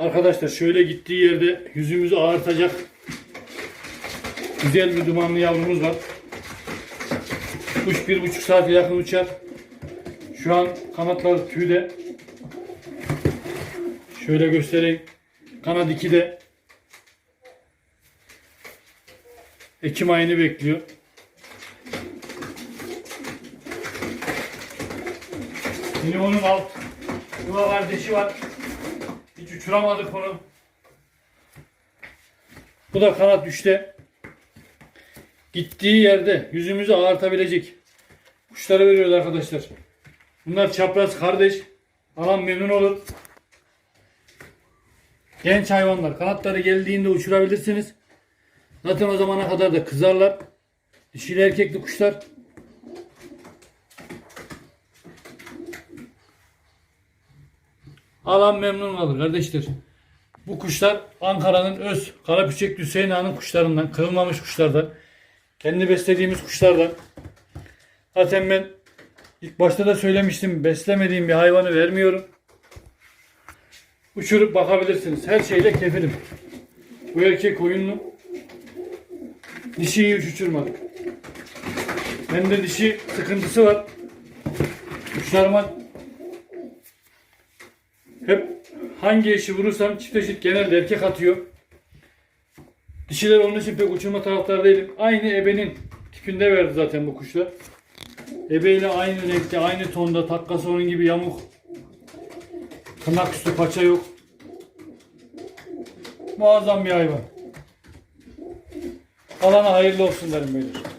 Arkadaşlar şöyle gittiği yerde yüzümüzü ağartacak güzel bir dumanlı yavrumuz var. Kuş bir buçuk saate yakın uçar. Şu an kanatları tüyde. Şöyle göstereyim. Kanat 2'de. Ekim ayını bekliyor. Yine onun alt yuva kardeşi var. Uçuramadık onu. Bu da kanat düşte. Gittiği yerde yüzümüzü ağartabilecek kuşları veriyoruz arkadaşlar. Bunlar çapraz kardeş. Alan memnun olur. Genç hayvanlar. Kanatları geldiğinde uçurabilirsiniz. Zaten o zamana kadar da kızarlar. Dişili erkekli kuşlar. Alan memnun kalır kardeşler. Bu kuşlar Ankara'nın öz Karapüçek Hüseyin Ağa'nın kuşlarından, kırılmamış kuşlardan. Kendi beslediğimiz kuşlardan. Zaten ben ilk başta da söylemiştim. Beslemediğim bir hayvanı vermiyorum. Uçurup bakabilirsiniz. Her şeyle kefilim. Bu erkek oyunlu. Dişiyi hiç uçurmadık. Bende dişi sıkıntısı var. Kuşlarıma hep hangi eşi vurursam çift eşit genelde erkek atıyor. Dişiler onun için pek uçurma taraftarı değilim. Aynı ebenin tipinde verdi zaten bu kuşlar. Ebeyle aynı renkte, aynı tonda, takkası onun gibi yamuk. Tırnak üstü paça yok. Muazzam bir hayvan. Alana hayırlı olsun derim beyler.